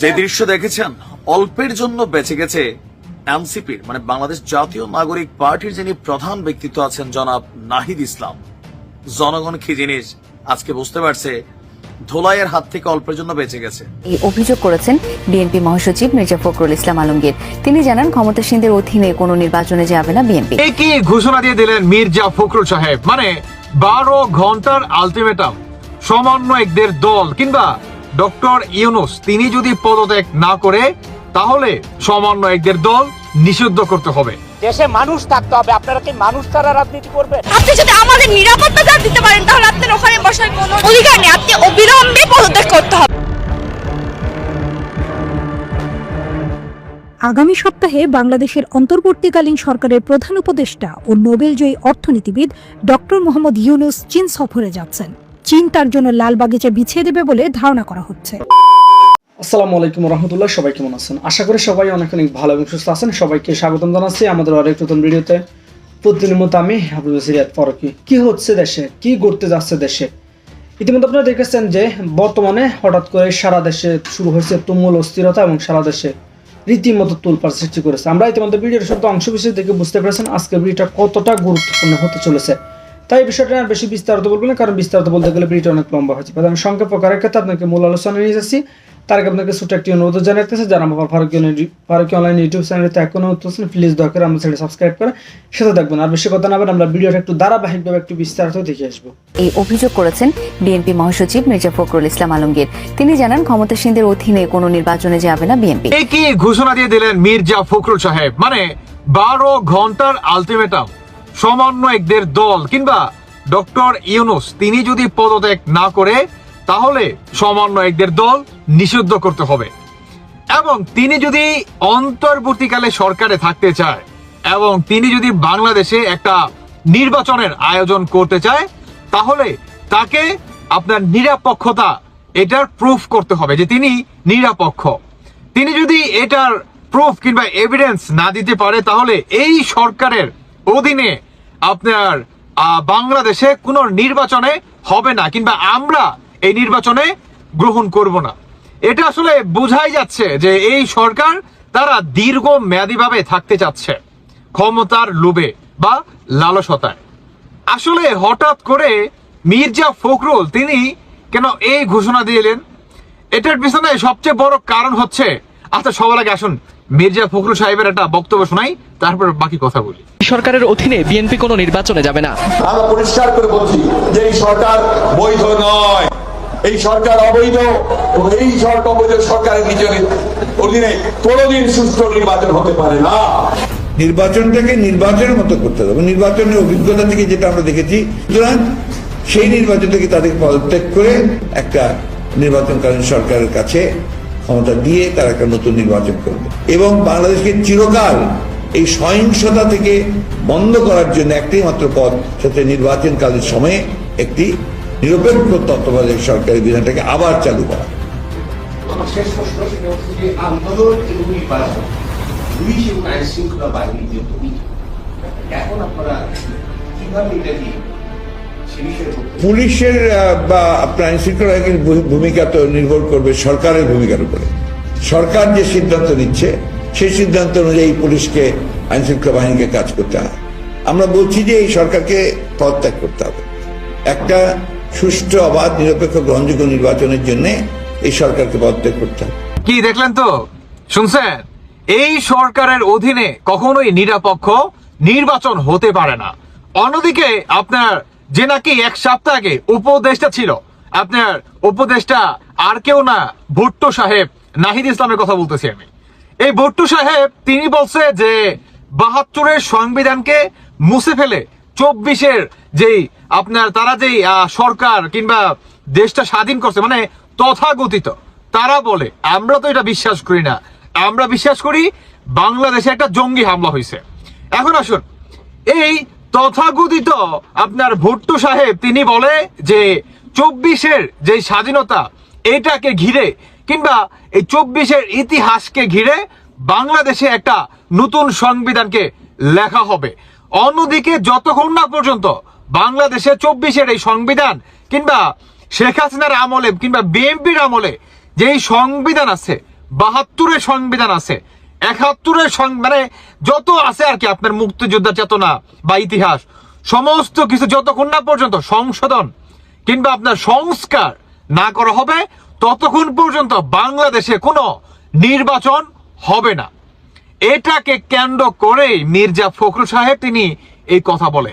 যে দৃশ্য দেখেছেন অল্পের জন্য বেঁচে গেছে এনসিপির মানে বাংলাদেশ জাতীয় নাগরিক পার্টির যিনি প্রধান ব্যক্তিত্ব আছেন জনাব নাহিদ ইসলাম। জনগণ কি জিনিস আজকে বুঝতে পারছে? ধোলাইয়ের হাত থেকে অল্পের জন্য বেঁচে গেছে। এই অভিযোগ করেছেন বিএনপি মহাসচিব মির্জা ফখরুল ইসলাম আলমগীর। তিনি জানান ক্ষমতাসীনদের অধীনে কোনো নির্বাচনে যাবে না বিএনপি। একই ঘোষণা দিয়ে দিলেন মির্জা ফখরুল সাহেব। মানে বারো ঘণ্টার আলটিমেটাম সমন্বয়কদের দল কিংবা ডক্টর ইউনুস তিনি যদি পদত্যাগ না করে তাহলে সমন্বয়কদের দল নিষিদ্ধ করতে হবে। দেশে মানুষ থাকতে হবে। আপনারা কি মানুষ ছাড়া রাজনীতি করবেন? আপনি যদি আমাদের নিরাপত্তা দিতে পারেন তাহলে আপনার ওখানে বসার কোনো অধিকার নেই। আপনি অবিলম্বে পদত্যাগ করতে হবে। আগামী সপ্তাহে বাংলাদেশের অন্তর্বর্তীকালীন সরকারের প্রধান উপদেষ্টা ও নোবেলজয়ী অর্থনীতিবিদ ডক্টর মোহাম্মদ ইউনুস চীন সফরে যাচ্ছেন। চীন তার জন্য লাল বাগিচা বিছিয়ে দেবে বলে ধারণা করা হচ্ছে। আসসালামু আলাইকুম রহমতুল্লাহ, সবাই কেমন আছেন? আশা করি সবাই অনেক অনেক ভালো এবং সুস্থ আছেন। সবাইকে স্বাগতম জানাচ্ছি আমাদের আরেক নতুন ভিডিওতে। প্রতিদিনের মতো আমি হাবিব সিরিয়াত ফরকি। কি হচ্ছে দেশে? কি ঘটতে যাচ্ছে দেশে? ইতিমধ্যে আপনারা দেখেছেন যে বর্তমানে হঠাৎ করে সারা দেশে শুরু হয়েছে তুমুল অস্থিরতা এবং সারা দেশে রীতিমতো তুলপার সৃষ্টি করেছে। আমরা ইতিমধ্যে ভিডিওর শুধু অংশ বিশেষ দেখে বুঝতে পেরেছেন আজকে ভিডিওটা কতটা গুরুত্বপূর্ণ হতে চলেছে। তাই এই বিষয়টা আর বেশি বিস্তারিত বলব না কারণ বিস্তারিত বলতে গেলে ভিডিওটা অনেক লম্বা হচ্ছে আমি সংক্ষেপ প্রকারের ক্ষেত্রে আপনাকে মূল আলোচনা নিয়ে যাচ্ছি। তার আগে আপনাকে ছোট্ট একটি অনুরোধ জানাতেছে যারা আমার ফারুকি ফারুকি অনলাইন ইউটিউব চ্যানেলতে এখনও হচ্ছেন প্লিজ দয়া করে আমাদের চ্যানেল সাবস্ক্রাইব করে সাথে থাকবেন। আর বেশি কথা না বলে আমরা ভিডিওটা একটু ধারাবাহিকভাবে একটু বিস্তারিত দেখে আসব। এই অভিযোগ করেছেন বিএনপি মহাসচিব মির্জা ফখরুল ইসলাম আলমগীর। তিনি জানান ক্ষমতাসীনদের অধীনে কোনো নির্বাচনে যাবে না বিএনপি একই ঘোষণা দিয়ে দিলেন মির্জা ফখরুল সাহেব। মানে বারো ঘণ্টার আলটিমেটাম সমন্বয়কদের দল কিংবা ডক্টর ইউনুস, তিনি যদি পদত্যাগ না করে, তাহলে সমন্বয়কদের দল নিষিদ্ধ করতে হবে। এবং তিনি যদি অন্তর্বর্তীকালে সরকারে থাকতে চায় এবং তিনি যদি বাংলাদেশে একটা নির্বাচনের আয়োজন করতে চায়, তাহলে তাকে আপনার নিরাপক্ষতা এটার প্রুফ করতে হবে যে তিনি নিরাপক্ষ। তিনি যদি এটার প্রুফ কিংবা এভিডেন্স না দিতে পারে, তাহলে এই সরকারের অধীনে আপনার বাংলাদেশে কোনো নির্বাচনে হবে না কিংবা আমরা এই নির্বাচনে গ্রহণ করব না। এটা আসলে বোঝাই যাচ্ছে যে এই সরকার তারা দীর্ঘ মেয়াদীভাবে থাকতে চাচ্ছে ক্ষমতার লোভে বা লালসতায়। আসলে হঠাৎ করে মির্জা ফখরুল তিনি কেন এই ঘোষণা দিলেন এটার পিছনে সবচেয়ে বড় কারণ হচ্ছে আচ্ছা সবার আগে আসুন, মির্জা ফখরুল সাহেবের একটা বক্তব্য শোনাই, তারপর বাকি কথা বলি। সরকারের অধীনে বিএনপি কোনো নির্বাচনে যাবে না। আমরা পরিষ্কার করে বলছি যে এই সরকার বৈধ নয়। এই সরকার অবৈধ এবং এই সরকার অবৈধ সরকারের নিজের অধীনে কোনোদিন সুষ্ঠু নির্বাচন হতে পারে না। নির্বাচনটাকে নির্বাচনের মতো করতে হবে। নির্বাচনের অভিজ্ঞতা থেকে যেটা আমরা দেখেছি সুতরাং সেই নির্বাচন থেকে তাদেরকে পদত্যাগ করে একটা নির্বাচনকালীন সরকারের কাছে ক্ষমতা দিয়ে তারা একটা নতুন নির্বাচন করবে। এবং বাংলাদেশকে চিরকাল এই সহিংসতা থেকে বন্ধ করার জন্য একটাই মাত্র পথ সেটা নির্বাচনকালীন সময়ে একটি নিরপেক্ষ তত্ত্বাবধায়ক সরকারি বিধানটাকে আবার চালু করা। শেষ প্রশ্ন সেটা হচ্ছে যে আন্দোলন এবং নির্বাচন পুলিশ এবং আইন শৃঙ্খলা বাহিনী যে ভূমিকা এখন আপনারা কীভাবে এটাকে সে বিষয়ে বক্তব্য পুলিশের বা আইন শৃঙ্খলা ভূমিকা তো নির্ভর করবে সরকারের ভূমিকার উপরে। সরকার যে সিদ্ধান্ত নিচ্ছে সেই সিদ্ধান্ত অনুযায়ী পুলিশকে আইন শৃঙ্খলা বাহিনীকে কাজ করতে হয়। আমরা বলছি যে এই সরকারকে পদত্যাগ করতে হবে। একটা সুষ্ঠু, অবাধ, নিরপেক্ষ, গ্রহণযোগ্য নির্বাচনের জন্য এই সরকারকে পদত্যাগ করতে হবে। কি দেখলেন তো? শুনছেন? এই সরকারের অধীনে কখনোই নিরাপক্ষ নির্বাচন হতে পারে না। অন্যদিকে আপনার যে নাকি এক সপ্তাহ আগে উপদেষ্টা ছিল, আপনার উপদেষ্টা আর কেউ না, ভুট্টো সাহেব, নাহিদ ইসলামের কথা বলতেছি আমি। এই ভুট্টো সাহেব, তিনি বলছে যে বাহাত্তরের সংবিধানকে মুছে ফেলে চব্বিশের যেই আপনার তারা যেই সরকার কিংবা দেশটা স্বাধীন করছে মানে তথাগতিত তারা বলে, আমরা তো এটা বিশ্বাস করি না। আমরা বিশ্বাস করি বাংলাদেশে একটা জঙ্গি হামলা হয়েছে। এখন আসুন, এই তথাগতিত আপনার ভুট্টো সাহেব, তিনি বলে যে চব্বিশের যে স্বাধীনতা, এটাকে ঘিরে কিংবা এই চব্বিশের ইতিহাসকে ঘিরে বাংলাদেশে একটা নতুন সংবিধানকে লেখা হবে। অন্যদিকে যতক্ষণ না পর্যন্ত বাংলাদেশে চব্বিশের এই সংবিধান কিংবা শেখ হাসিনার আমলে কিংবা বিএনপির আমলে যেই সংবিধান আছে, বাহাত্তরের সংবিধান আছে, একাত্তরের মানে যত আছে আর কি আপনার মুক্তিযোদ্ধা চেতনা বা ইতিহাস, সমস্ত কিছু যতক্ষণ না পর্যন্ত সংশোধন কিংবা আপনার সংস্কার না করা হবে ততক্ষণ পর্যন্ত বাংলাদেশে কোনো নির্বাচন হবে না। এটাকে কেন্দ্র করেই মির্জা ফখরুল সাহেব তিনি এই কথা বলে।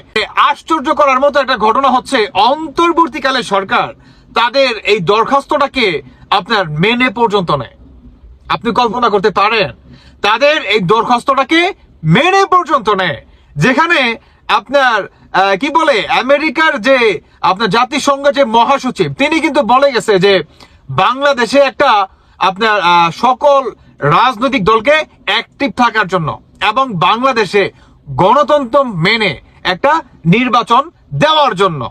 আশ্চর্য করার মতো একটা ঘটনা হচ্ছে, অন্তর্বর্তীকালে সরকার তাদের এই দরখাস্তটাকে আপনার মেনে পর্যন্ত নেয়। আপনি কল্পনা করতে পারেন, তাদের এই দরখাস্তটাকে মেনে পর্যন্ত নেয়, যেখানে আপনার কি বলে, আমেরিকার যে আপনার জাতিসংঘের যে মহাসচিব, তিনি কিন্তু বলে গেছে যে বাংলাদেশে একটা আপনার সকল রাজনৈতিক দলকে অ্যাক্টিভ থাকার জন্য এবং বাংলাদেশে গণতন্ত্র মেনে একটা নির্বাচন দেওয়ার জন্য।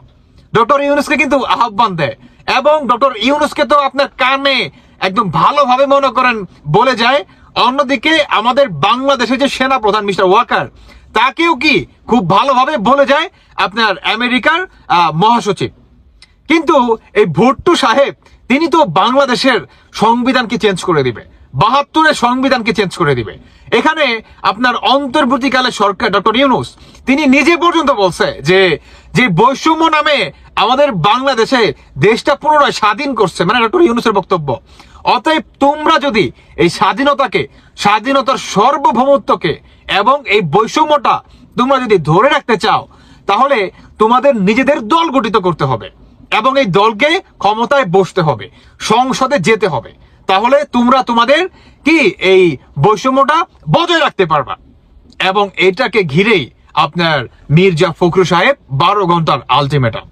ডক্টর ইউনুসকে কিন্তু আহ্বান দেয় এবং ডক্টর ইউনুসকে তো আপনার কানে একদম ভালোভাবে মনে করেন বলে যায়। অন্যদিকে আমাদের বাংলাদেশের যে সেনা প্রধান মিস্টার ওয়াকার, তাকেও কি খুব ভালোভাবে বলে যায় আপনার আমেরিকার মহাসচিব। কিন্তু এই ভুট্টু সাহেব তিনি তো বাংলাদেশের সংবিধানকে চেঞ্জ করে দিবে। বাহাত্তরের সংবিধানকে চেঞ্জ করে দিবে। এখানে আপনার অন্তর্বর্তীকালে সরকার, ডক্টর ইউনুস, তিনি নিজে পর্যন্ত বলছে যে যে বৈষম্য নামে আমাদের বাংলাদেশে দেশটা পুনরায় স্বাধীন করছে মানে ডক্টর ইউনুসের বক্তব্য। অতএব তোমরা যদি এই স্বাধীনতাকে, স্বাধীনতার সার্বভৌমত্বকে এবং এই বৈষম্যটা তোমরা যদি ধরে রাখতে চাও, তাহলে তোমাদের নিজেদের দল গঠিত করতে হবে। এবং এই দলকে ক্ষমতায় বসতে হবে, সংসদে যেতে হবে। তাহলে তোমরা তোমাদের কি এই বৈষম্যটা বজায় রাখতে পারবা। এবং এটাকে ঘিরেই আপনার মির্জা ফখরুল সাহেব বারো ঘণ্টার আলটিমেটাম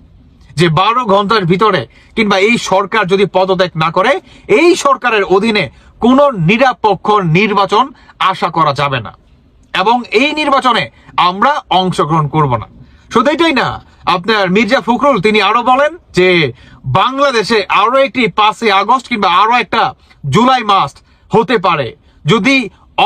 যে বারো ঘণ্টার ভিতরে কিংবা এই সরকার যদি পদত্যাগ না করে, এই সরকারের অধীনে কোন নিরাপক্ষ নির্বাচন আশা করা যাবে না। এবং এই নির্বাচনে আমরা অংশগ্রহণ করব না। শুধু এটাই না, আপনার মির্জা ফখরুল তিনি আরও বলেন যে বাংলাদেশে আরও একটি পাঁচই আগস্ট কিংবা আরও একটা জুলাই মাস হতে পারে। যদি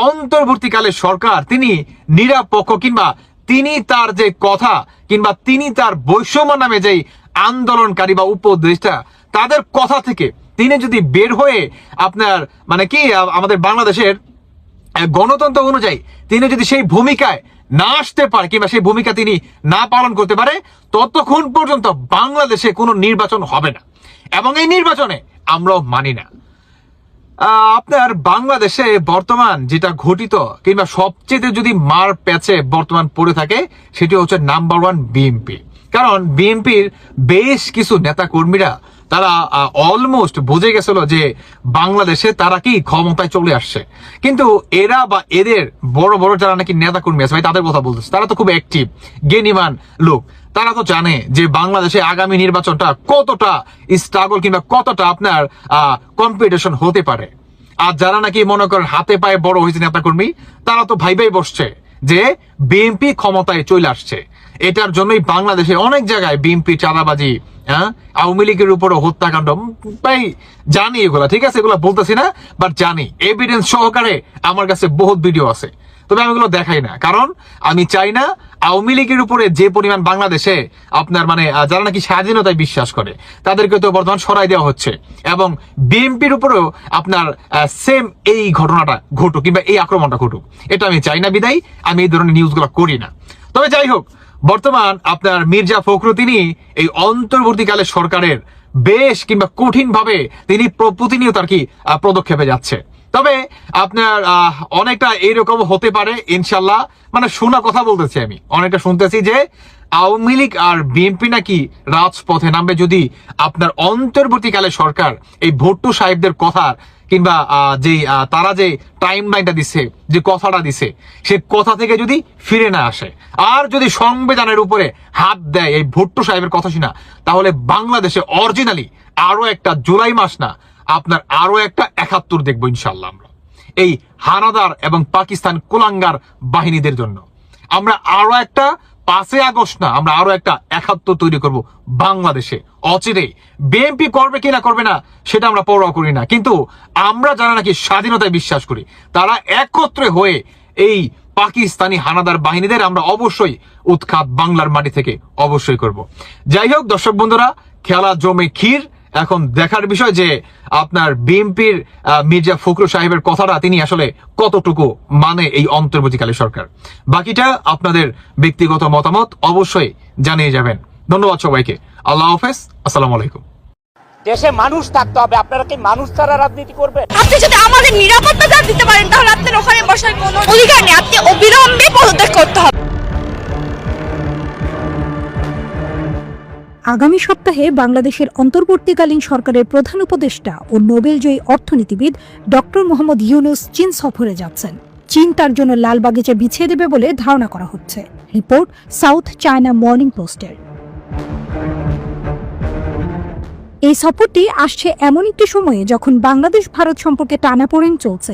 অন্তর্বর্তীকালে সরকার তিনি নিরাপক্ষ কিংবা তিনি তার যে কথা কিংবা তিনি তার বৈষম্য নামে যেই আন্দোলনকারী বা উপদেষ্টা, তাদের কথা থেকে তিনি যদি বের হয়ে আপনার মানে কি আমাদের বাংলাদেশের গণতন্ত্র অনুযায়ী তিনি যদি সেই ভূমিকায় না আসতে পারে কিংবা সেই ভূমিকা তিনি না পালন করতে পারে, ততক্ষণ পর্যন্ত বাংলাদেশে কোনো নির্বাচন হবে না। এবং এই নির্বাচনে আমরাও মানি না। আপনার বাংলাদেশে বর্তমান যেটা ঘটিত কিংবা সবচেয়ে যদি মার প্যাচে বর্তমান পড়ে থাকে, সেটি হচ্ছে নাম্বার ওয়ান বিএনপি কারণ বিএনপির বেশ কিছু নেতা কর্মীরা তারা অলমোস্ট বুঝে গেছিল যে বাংলাদেশে তারা কি ক্ষমতায় চলে আসছে। কিন্তু এরা বা এদের বড় বড় যারা নাকি নেতা কর্মী আছে, ভাই, তাদের কথা বলতেছে। তারা তো খুব অ্যাক্টিভ জ্ঞানীমান লোক। তারা তো জানে যে বাংলাদেশে আগামী নির্বাচনটা কতটা স্ট্রাগল কিংবা কতটা আপনার কম্পিটিশন হতে পারে। আর যারা নাকি মনে করেন হাতে পায়ে বড় হয়েছে নেতাকর্মী, তারা তো ভাইবাই বসছে যে বিএনপি ক্ষমতায় চলে আসছে। এটার জন্যই বাংলাদেশে অনেক জায়গায় বিএনপি চাঁদাবাজি হ্যাঁ? আওয়ামী লীগের উপরও হত্যাকাণ্ড। ভাই, জানি এগুলা, ঠিক আছে? এগুলা বলতেছি না বাট জানি। এভিডেন্স সহকারে আমার কাছে বহুত ভিডিও আছে। তবে আমি এগুলো দেখাই না। কারণ আমি চাই না আওয়ামী লীগের উপরে যে পরিমাণ বাংলাদেশে আপনার মানে যারা নাকি স্বাধীনতায় বিশ্বাস করে, তাদেরকে তো বর্তমান সরাই দেওয়া হচ্ছে। এবং বিএনপির উপরেও আপনার সেম এই ঘটনাটা ঘটুক কিংবা এই আক্রমণটা ঘটুক। এটা আমি চাই না বিদায়, আমি এই ধরনের নিউজগুলো করি না। তবে যাই হোক বর্তমান আপনার মির্জা ফখরু তিনি এই অন্তর্বর্তীকালে সরকারের বেশ কিংবা কঠিন ভাবে তিনি প্রতিনিয়ত আর কি পদক্ষেপে যাচ্ছে। তবে আপনার অনেকটা এইরকম হতে পারে, ইনশাল্লাহ। মানে শোনা কথা বলতেছি আমি। অনেকটা শুনতেছি যে আওয়ামী লীগ আর বিএনপি নাকি রাজপথে নামবে যদি আপনার অন্তর্বর্তীকালে সরকার এই ভোট্টু সাহেবদের কথা কিংবা যে তারা যে টাইম লাইনটা দিচ্ছে যে কথাটা দিছে, সে কথা থেকে যদি ফিরে না আসে, আর যদি সংবিধানের উপরে হাত দেয় এই ভুট্টু সাহেবের কথা শোনা, তাহলে বাংলাদেশে অরিজিনালি আরও একটা জুলাই মাস না, আপনার আরও একটা একাত্তর দেখব ইনশাল্লাহ আমরা। এই হানাদার এবং পাকিস্তান কুলাঙ্গার বাহিনীদের জন্য। আমরা আরও একটা পাঁচই আগস্ট না, আমরা আরও একটা একাত্তর তৈরি করব বাংলাদেশে। অচিরে বিএনপি করবে কিনা করবে না, সেটা আমরা পরোয়া করি না। কিন্তু আমরা যারা নাকি স্বাধীনতায় বিশ্বাস করি, তারা একত্রে হয়ে এই পাকিস্তানি হানাদার বাহিনীদের আমরা অবশ্যই উৎখাত বাংলার মাটি থেকে অবশ্যই করব। যাই হোক, দর্শক বন্ধুরা, খেলা জমে ক্ষীর। এখন দেখার বিষয় যে আপনার বিএনপির মির্জা ফখরুল সাহেবের কথাটা তিনি আসলে কতটুকু মানে এই অন্তর্বর্তীকালীন সরকার। বাকিটা আপনাদের ব্যক্তিগত মতামত অবশ্যই জানিয়ে যাবেন। ধন্যবাদ সবাইকে। আল্লাহ হাফেজ। আসসালামু আলাইকুম। দেশে মানুষ থাকতে হবে। আপনারা কি মানুষ ছাড়া রাজনীতি করবেন? আপনি যদি আমাদের নিরাপত্তা দিতে পারেন তাহলে আপনার ওখানে বসার কোনো অধিকার নেই। আপনি অবিলম্বে পদত্যাগ করতে হবে। আগামী সপ্তাহে বাংলাদেশের অন্তর্বর্তীকালীন সরকারের প্রধান উপদেষ্টা ও নোবেলজয়ী অর্থনীতিবিদ ডক্টর মোহাম্মদ ইউনুস চীন সফরে যাচ্ছেন। চীন তার জন্য লাল বাগিচা বিছিয়ে দেবে বলে ধারণা করা হচ্ছে। রিপোর্ট, সাউথ চায়না মর্নিং পোস্টের। এই সফরটি আসছে এমন একটি সময়ে যখন বাংলাদেশ ভারত সম্পর্কে টানাপোড়েন চলছে।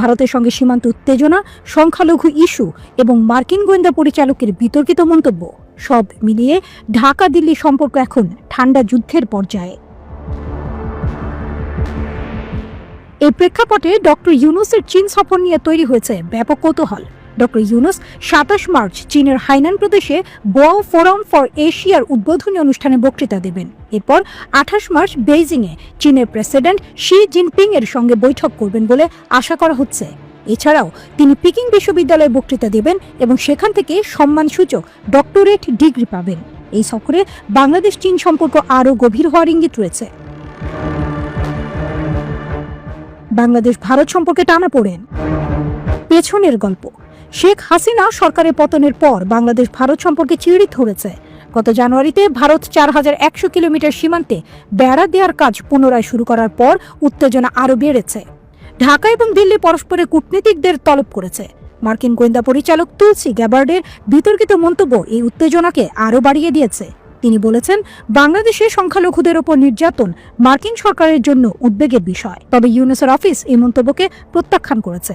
ভারতের সঙ্গে সীমান্ত উত্তেজনা, সংখ্যালঘু ইস্যু এবং মার্কিন গোয়েন্দা পরিচালকের বিতর্কিত মন্তব্য। সব মিলিয়ে ঢাকা দিল্লি সম্পর্ক এখন ঠান্ডা যুদ্ধের পর্যায়ে। এই প্রেক্ষাপটে ডক্টর ইউনুসের চীন সফর নিয়ে তৈরি হয়েছে ব্যাপক কৌতূহল। ডক্টর ইউনুস সাতাশ মার্চ চীনের হাইনান প্রদেশে বোয়াও ফোরাম ফর এশিয়ার উদ্বোধনী অনুষ্ঠানে বক্তৃতা দেবেন। এরপর আঠাশ মার্চ বেইজিংয়ে চীনের প্রেসিডেন্ট শি জিনপিং এর সঙ্গে বৈঠক করবেন বলে আশা করা হচ্ছে। এছাড়াও তিনি পিকিং বিশ্ববিদ্যালয়ে বক্তৃতা দেবেন এবং সেখান থেকে সম্মানসূচক ডক্টরেট ডিগ্রি পাবেন। এই সফরে বাংলাদেশ চীন সম্পর্ক আরও গভীর হওয়ার ইঙ্গিত রয়েছে। বাংলাদেশ ভারত সম্পর্কে টানা পড়েন। পেছনের গল্প। শেখ হাসিনা সরকারের পতনের পর বাংলাদেশ ভারত সম্পর্কে চিড়ি ধরেছে। গত জানুয়ারিতে ভারত চার হাজার একশো কিলোমিটার সীমান্তে বেড়া দেওয়ার কাজ পুনরায় শুরু করার পর উত্তেজনা আরও বেড়েছে। ঢাকা এবং দিল্লি পরস্পরের কূটনীতিকদের তলব করেছে। মার্কিন গোয়েন্দা পরিচালক তুলসি গ্যাবার্ডের বিতর্কিত মন্তব্য এই উত্তেজনাকে আরও বাড়িয়ে দিয়েছে। তিনি বলেছেন বাংলাদেশে সংখ্যালঘুদের ওপর নির্যাতন মার্কিন সরকারের জন্য উদ্বেগের বিষয়। তবে ইউনেসের অফিস এই মন্তব্যকে প্রত্যাখ্যান করেছে।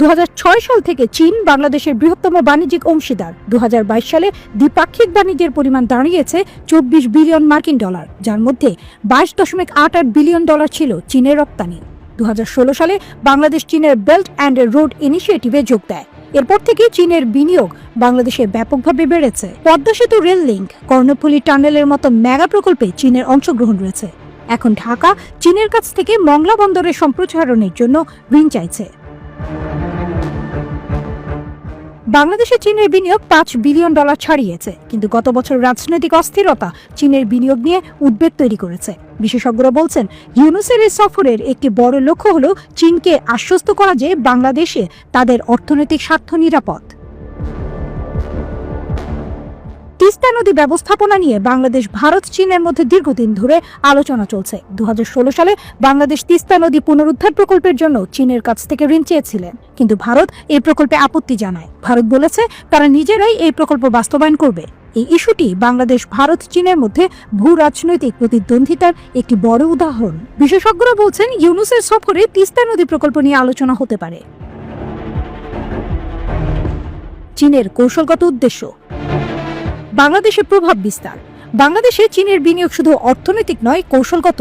দু হাজার ছয় সাল থেকে চীন বাংলাদেশের বৃহত্তম বাণিজ্যিক অংশীদার। দু হাজার বাইশ সালে দ্বিপাক্ষিক বাণিজ্যের পরিমাণ দাঁড়িয়েছে চব্বিশ বিলিয়ন মার্কিন ডলার, যার মধ্যে বাইশ দশমিক আট আট বিলিয়ন ডলার ছিল চীনের রপ্তানি। দুহাজার ষোলো সালে বাংলাদেশ চীনের বেল্ট অ্যান্ড রোড ইনিশিয়েটিভে যোগ দেয়। এরপর থেকে চীনের বিনিয়োগ বাংলাদেশে ব্যাপকভাবে বেড়েছে। পদ্মা সেতু রেল লিঙ্ক, কর্ণফুলী টানেলের মতো মেগা প্রকল্পে চীনের অংশগ্রহণ রয়েছে। এখন ঢাকা, চীনের কাছ থেকে মংলা বন্দরের সম্প্রচারণের জন্য ঋণ চাইছে। বাংলাদেশে চীনের বিনিয়োগ পাঁচ বিলিয়ন ডলার ছাড়িয়েছে, কিন্তু গত বছর রাজনৈতিক অস্থিরতা চীনের বিনিয়োগ নিয়ে উদ্বেগ তৈরি করেছে। বিশেষজ্ঞরা বলছেন, ইউনুসের এই সফরের একটি বড় লক্ষ্য হল চীনকে আশ্বস্ত করা যে বাংলাদেশে তাদের অর্থনৈতিক স্বার্থ নিরাপদ। তিস্তা নদী ব্যবস্থাপনা নিয়ে বাংলাদেশ, ভারত, চীনের মধ্যে দীর্ঘদিন ধরে আলোচনা চলছে। দুহাজার ষোলো সালে বাংলাদেশ তিস্তা নদী পুনরুদ্ধার প্রকল্পের জন্য চীনের কাছ থেকে ঋণ চেয়েছিলেন। কিন্তু ভারত এই প্রকল্পে আপত্তি জানায়। ভারত বলেছে, তারা নিজেরাই এই প্রকল্প বাস্তবায়ন করবে। এই ইস্যুটি বাংলাদেশ, ভারত, চীনের মধ্যে ভূ রাজনৈতিক প্রতিদ্বন্দ্বিতার একটি বড় উদাহরণ। বিশেষজ্ঞরা বলছেন, ইউনুসের সফরে তিস্তা নদী প্রকল্প নিয়ে আলোচনা হতে পারে। চীনের কৌশলগত উদ্দেশ্য বাংলাদেশের প্রভাব বিস্তার। বাংলাদেশে চীনের বিনিয়োগ শুধু অর্থনৈতিক নয়, কৌশলগত।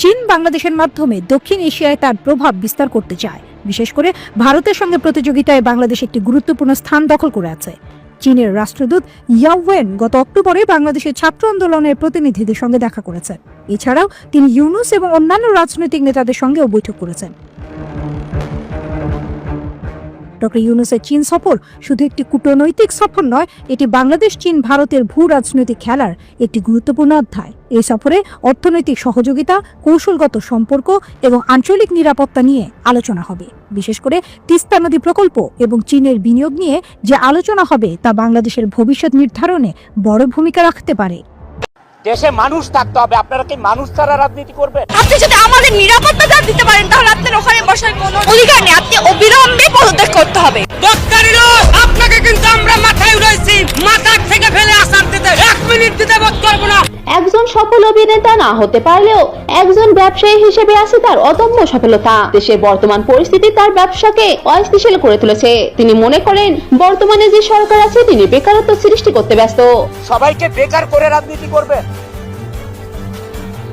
চীন বাংলাদেশের মাধ্যমে দক্ষিণ এশিয়ায় তার প্রভাব বিস্তার করতে চায়। বিশেষ করে ভারতের সঙ্গে প্রতিযোগিতায় বাংলাদেশ একটি গুরুত্বপূর্ণ স্থান দখল করে আছে। চীনের রাষ্ট্রদূত ইয়াওয়েন গত অক্টোবরে বাংলাদেশের ছাত্র আন্দোলনের প্রতিনিধিদের সঙ্গে দেখা করেছেন। এছাড়াও তিনি ইউনুস এবং অন্যান্য রাজনৈতিক নেতাদের সঙ্গেও বৈঠক করেছেন। ডক্টর ইউনুসের চীন সফর শুধু একটি কূটনৈতিক সফর নয়, এটি বাংলাদেশ, চীন, ভারতের ভূ রাজনৈতিক খেলার একটি গুরুত্বপূর্ণ অধ্যায়। এই সফরে অর্থনৈতিক সহযোগিতা, কৌশলগত সম্পর্ক এবং আঞ্চলিক নিরাপত্তা নিয়ে আলোচনা হবে। বিশেষ করে তিস্তা নদী প্রকল্প এবং চীনের বিনিয়োগ নিয়ে যে আলোচনা হবে তা বাংলাদেশের ভবিষ্যৎ নির্ধারণে বড় ভূমিকা রাখতে পারে। দেশে মানুষ থাকতে হবে। আপনারা কি মানুষ ছাড়া রাজনীতি করবেন? আপনি যদি আমাদের নিরাপত্তা দান দিতে পারেন তাহলে আপনার ওখানে বসার কোনো অধিকার নেই। আপনি অবিলম্বে পদত্যাগ করতে হবে। আপনাকে কিন্তু আমরা মাথায় উড়াইছি। মাথার থেকে ফেলে আসার দিতে। এক মিনিট দিতে বোধ করব না। একজন সফল অভিনেতা না হতে পারলেও একজন ব্যবসায়ী হিসেবে আছে তার অদম্য সফলতা। দেশের বর্তমান পরিস্থিতি তার ব্যবসাকে অস্থিতিশীল করে তুলেছে। তিনি মনে করেন, বর্তমানে যে সরকার আছে তিনি বেকারত্ব সৃষ্টি করতে ব্যস্ত। সবাইকে বেকার করে রাজনীতি করবেন।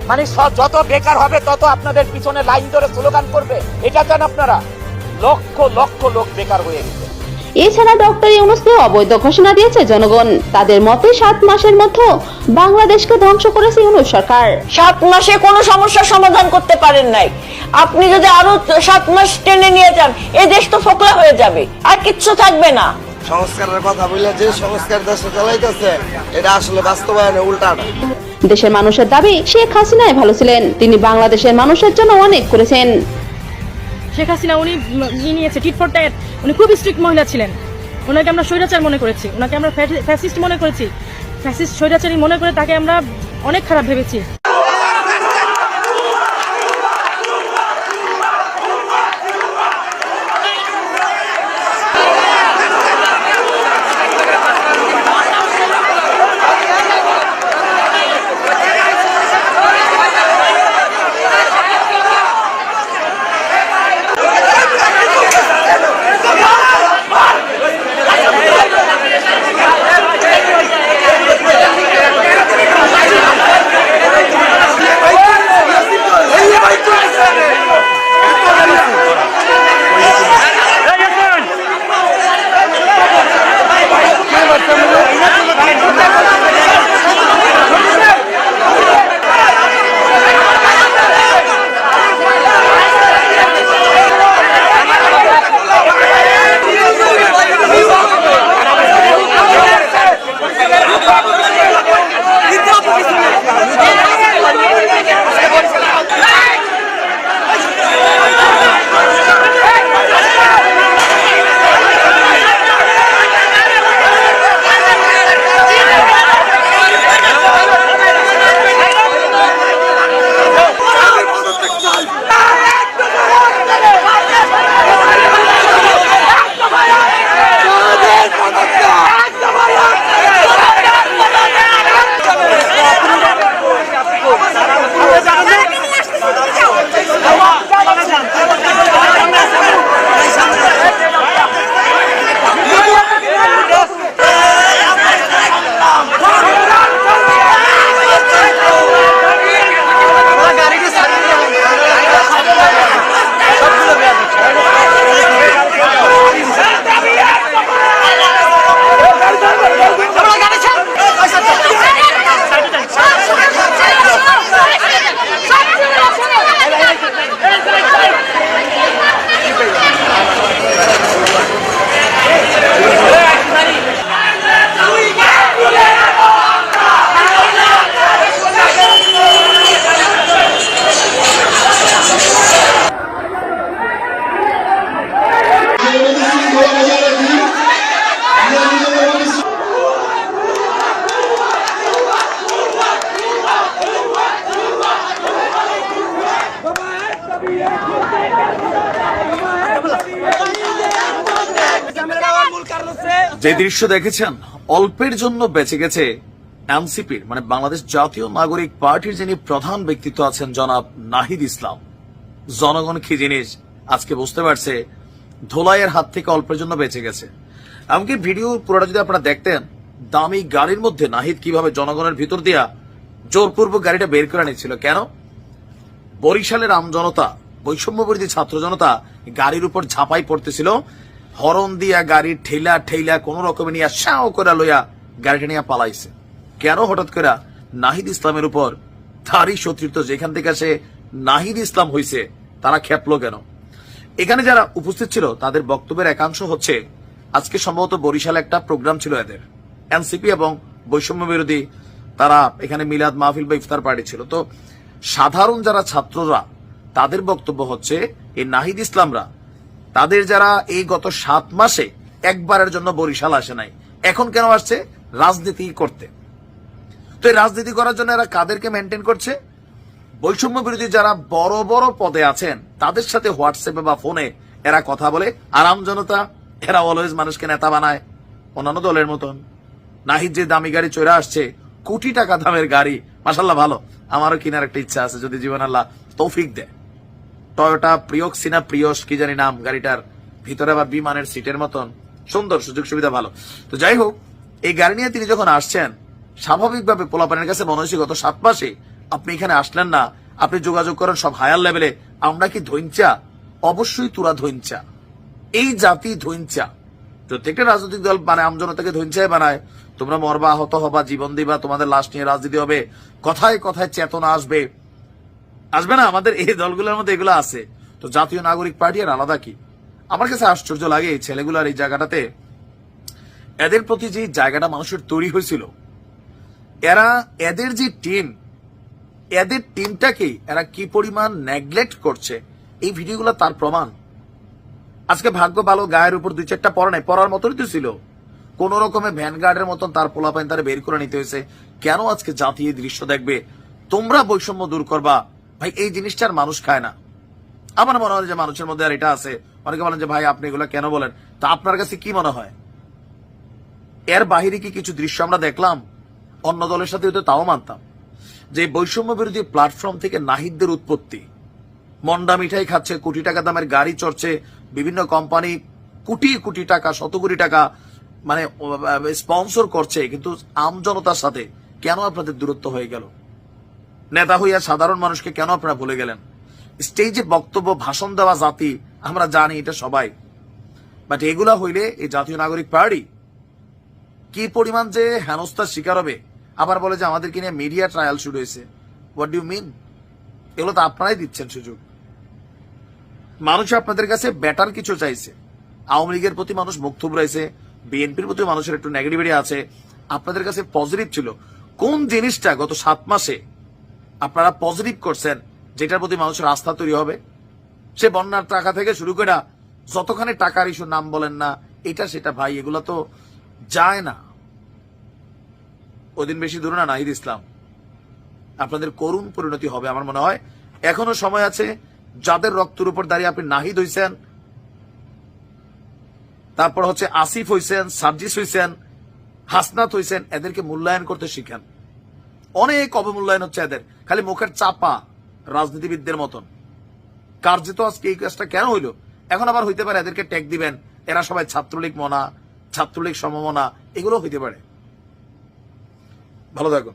মানে যত বেকার হবে, তত আপনাদের পিছনে লাইন ধরে স্লোগান করবে। এটা চান আপনারা? লক্ষ লক্ষ লোক বেকার হয়ে গেছে। এছাড়া ডক্টর ইউনুসকে অবৈধ ঘোষণা দিয়েছে জনগণ। তাদের মতে সাত মাসের মধ্যে বাংলাদেশকে ধ্বংস করেছে ইউনুস সরকার। সাত মাসে কোনো সমস্যার সমাধান করতে পারেন নাই। আপনি যদি আরও সাত মাস টেনে নিয়ে যান এই দেশ তো ফোকলা হয়ে যাবে আর কিচ্ছু থাকবে না। সংস্কারের কথা বললে যে সংস্কার দেশে চালাইতেছে এটা আসলে বাস্তবায়নে উল্টাটা দেশের মানুষের দাবি শেখ হাসিনাই ভালো ছিলেন। তিনি বাংলাদেশের মানুষের জন্য অনেক করেছেন। শেখ হাসিনা, উনি ইয়ে নিয়েছে টিট ফর ট্যাট উনি খুব স্ট্রিক্ট মহিলা ছিলেন। ওনাকে আমরা স্বৈরাচার মনে করেছি। ওনাকে আমরা ফ্যাসিস্ট মনে করেছি। ফ্যাসিস্ট স্বৈরাচারী মনে করে তাকে আমরা অনেক খারাপ ভেবেছি। যে দৃশ্য দেখেছেন, অল্পের জন্য বেঁচে গেছে এনসিপির মানে বাংলাদেশ জাতীয় নাগরিক পার্টির যিনি প্রধান ব্যক্তিত্ব আছেন জনাব নাহিদ ইসলাম। জনগণ কি জিনিস আজকে বুঝতে পারছে, ধোলাইয়ের হাত থেকে অল্পের জন্য বেঁচে গেছে। এমনকি ভিডিও পুরোটা যদি আপনারা দেখতেন, দামি গাড়ির মধ্যে নাহিদ কীভাবে জনগণের ভিতর দিয়া জোরপূর্বক গাড়িটা বের করে নিচ্ছিল, কেন? বরিশালের আমজনতা, বৈষম্যবিরোধী ছাত্র জনতা গাড়ির উপর ঝাঁপাই পড়তেছিল হরন দিয়া গাড়ির ঠেলা ঠেলা কোন রকমে নিয়ে সাও করে লইয়া গাড়িটা নিয়ে পালাইছে। কেন হঠাৎ করে নাহিদ ইসলামের উপর তারই শত্রুত্ব যেখান থেকে সে নাহিদ ইসলাম হইছে, তারা খেপলো কেন? এখানে যারা উপস্থিত ছিল, তাদের বক্তব্যের একাংশ হচ্ছে, আজকে সম্ভবত বরিশালে একটা প্রোগ্রাম ছিল এদের। এনসিপি এবং বৈষম্য বিরোধী তারা এখানে মিলাদ মাহফিল বা ইফতার পার্টি ছিল। তো সাধারণ যারা ছাত্ররা, তাদের বক্তব্য হচ্ছে, এই নাহিদ ইসলামরা তাদের যারা এই গত সাত মাসে একবারের জন্য বরিশাল আসে নাই, এখন কেন আসছে? রাজনীতি করতে। তো এই রাজনীতি করার জন্য এরা কাদেরকে মেনটেন করছে? বৈষম্য বিরোধী যারা বড় বড় পদে আছেন, তাদের সাথে হোয়াটসঅ্যাপে বা ফোনে এরা কথা বলে। আরাম জনতা, এরা অলওয়েজ মানুষকে নেতা বানায়। অন্যান্য দলের মতন। নাহিদ যে দামি গাড়ি চলে আসছে, কোটি টাকা দামের গাড়ি মাসাল্লাহ ভালো। আমারও কেনার একটা ইচ্ছা আছে, যদি জীবন আল্লাহ তৌফিক দেয়। টয়োটা প্রিয়ক্সিনা প্রিয়স কি জানি নাম গাড়িটার, ভিতরে আবার বিমানের সিটের মতন। সুন্দর, সুযোগ সুবিধা ভালো। তো যাই হোক, এই গাড়ি নিয়ে তিনি যখন আসছেন, স্বাভাবিকভাবে পোলাপানের কাছে মনে হয়েছে গত সাত মাসে আপনি এখানে আসলেন না, আপনি যোগাযোগ করেন সব হায়ার লেভেলে, আমরা কি ধৈঞ্চা অবশ্যই তুরা ধৈঞ্চা এই জাতি ধৈঞ্চা প্রত্যেকটা রাজনৈতিক দল মানে আমজনতাকে ধৈর্য বানায়। তোমরা মরবা, আহত হবা, জীবন দিবা, তোমাদের লাশ নিয়ে রাজনীতি হবে। কথায় কথায় চেতনা আসবে। আসবে না? আমাদের এই দলগুলোর মধ্যে এগুলো আছে। তো জাতীয় নাগরিক পার্টি আর আলাদা কি? আমার কাছে আশ্চর্য লাগে এই ছেলেগুলার এই জায়গাটাতে। এদের প্রতি যে জায়গাটা মানুষের তৈরি হয়েছিল, এরা এদের যে টিম এদের টিমটাকে এরা কি পরিমাণ নেগলেক্ট করছে, এই ভিডিওগুলো তার প্রমাণ। আজকে ভাগ্য ভালো, গায়ের উপর দুই চারটা পড়া নাই, পড়ার মতনই তো ছিল। কোন রকমে ভ্যানগার্ডের মতন তার পোলাপাইন তারা বের করে নিতে হয়েছে। কেন আজকে জাতি এই দৃশ্য দেখবে? তোমরা বৈষম্য দূর করবা। ভাই, এই জিনিসটার মানুষ খায় না। আমার মনে হয় যে মানুষের মধ্যে আর এটা আছে। অনেকে বলেন যে, ভাই, আপনি এগুলো কেন বলেন? তা আপনার কাছে কি মনে হয়? এর বাহিরে কি কিছু দৃশ্য আমরা দেখলাম? অন্য দলের সাথে হয়তো তাও মানতাম। যে বৈষম্য বিরোধী প্ল্যাটফর্ম থেকে নাহিদদের উৎপত্তি। মন্ডা মিঠাই খাচ্ছে, কোটি টাকা দামের গাড়ি চড়ছে, বিভিন্ন কোম্পানি কোটি কোটি টাকা, শত কোটি টাকা মানে স্পন্সর করছে। কিন্তু আম জনতার সাথে কেন আপনাদের দূরত্ব হয়ে গেল? নেতা হইয়া সাধারণ মানুষকে কেন আপনারা ভুলে গেলেন? স্টেজে বক্তব্য, ভাষণ দেওয়া জাতি, আমরা জানি এটা সবাই। বাট এগুলা হইলে এই জাতীয় নাগরিক পার্টি কি পরিমাণ যে হেনস্থার শিকার হবে? আবার বলে যে আমাদেরকে নিয়ে মিডিয়া ট্রায়াল শুরু হয়েছে। হোয়াট ডু মিন এগুলো তো আপনারাই দিচ্ছেন সুযোগ। মানুষ আপনাদের কাছে বেটার কিছু চাইছে। আওয়ামী লীগের প্রতি মানুষ মুখ থুবড়াইছে বিএনপির প্রতি মানুষের একটু নেগেটিভিটি আছে। আপনাদের কাছে পজিটিভ ছিল। কোন জিনিসটা গত সাত মাসে আপনারা পজিটিভ করছেন, যেটার প্রতি মানুষের আস্থা তৈরি হবে। সে বন্যার টাকা থেকে শুরু করে যতখানি টাকার ইস্যু নাম বলেন না, এটা সেটা ভাই, এগুলো তো যায় না। ওদিন বেশি দূরে না নাহিদ ইসলাম। আপনাদের করুণ পরিণতি হবে আমার মনে হয়। এখনও সময় আছে, যাদের রক্তের উপর দাঁড়িয়ে আপনি নাহিদ হইছেন, তারপর হচ্ছে আসিফ হইছেন, সার্জিস হইছেন, হাসনাত হইছেন, এদেরকে মূল্যায়ন করতে শিখেন। অনেক অবমূল্যায়ন হচ্ছে এদের। খালি মুখের চাপা রাজনীতিবিদদের মতন। কার্যত আজকে এই কাজটা কেন হইল? এখন আবার হইতে পারে এদেরকে ট্যাগ দিবেন। এরা সবাই ছাত্রলীগ মনা, ছাত্রলীগ সমমনা এগুলো হইতে পারে। ভালো থাকুন।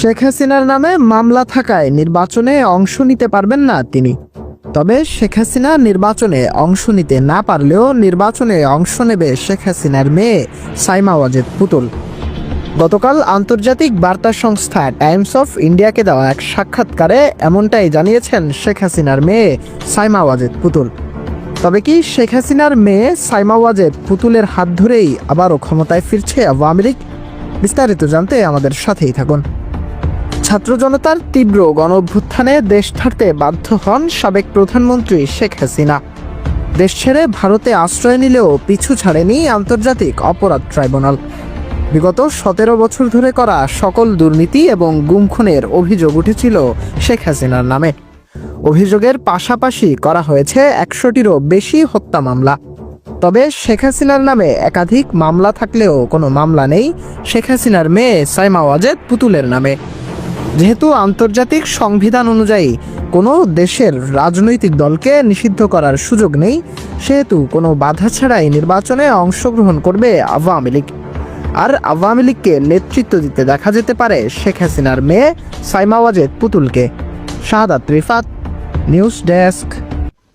শেখ হাসিনার নামে মামলা থাকায় নির্বাচনে অংশ নিতে পারবেন না তিনি। তবে শেখ হাসিনা নির্বাচনে অংশ নিতে না পারলেও নির্বাচনে অংশ নেবে শেখ হাসিনার মেয়ে সাইমা ওয়াজেদ পুতুল। গতকাল আন্তর্জাতিক বার্তা সংস্থা টাইমস অফ ইন্ডিয়াকে দেওয়া এক সাক্ষাৎকারে এমনটাই জানিয়েছেন শেখ হাসিনার মেয়ে সাইমা ওয়াজেদ পুতুল। তবে কি শেখ হাসিনার মেয়ে সাইমা ওয়াজেদ পুতুলের হাত ধরেই আবারও ক্ষমতায় ফিরছে আওয়ামী লীগ? বিস্তারিত জানতে আমাদের সাথেই থাকুন। ছাত্র জনতার তীব্র গণ অভ্যুত্থানে দেশ ছাড়তে বাধ্য হন সাবেক প্রধানমন্ত্রী শেখ হাসিনা। দেশ ছেড়ে ভারতে আশ্রয় নিলেও পিছু ছাড়েনি আন্তর্জাতিক অপরাধ ট্রাইব্যুনাল। বিগত সতেরো বছর ধরে করা সকল দুর্নীতি এবং গুমখুনের অভিযোগ উঠেছিল শেখ হাসিনার নামে। অভিযোগের পাশাপাশি করা হয়েছে একশোটিরও বেশি হত্যা মামলা। তবে শেখ হাসিনার নামে একাধিক মামলা থাকলেও কোনো মামলা নেই শেখ হাসিনার মেয়ে সাইমা ওয়াজেদ পুতুলের নামে। যেহেতু আন্তর্জাতিক সংবিধান অনুযায়ী কোনো দেশের রাজনৈতিক দলকে নিষিদ্ধ করার সুযোগ নেই, সেহেতু কোনো বাধা ছাড়াই নির্বাচনে অংশগ্রহণ করবে আওয়ামী লীগ। আর আওয়ামী লীগকে নেতৃত্ব দিতে দেখা যেতে পারে শেখ হাসিনার মেয়ে Saima Wazed পুতুলকে। Shahadat Rifat, news desk.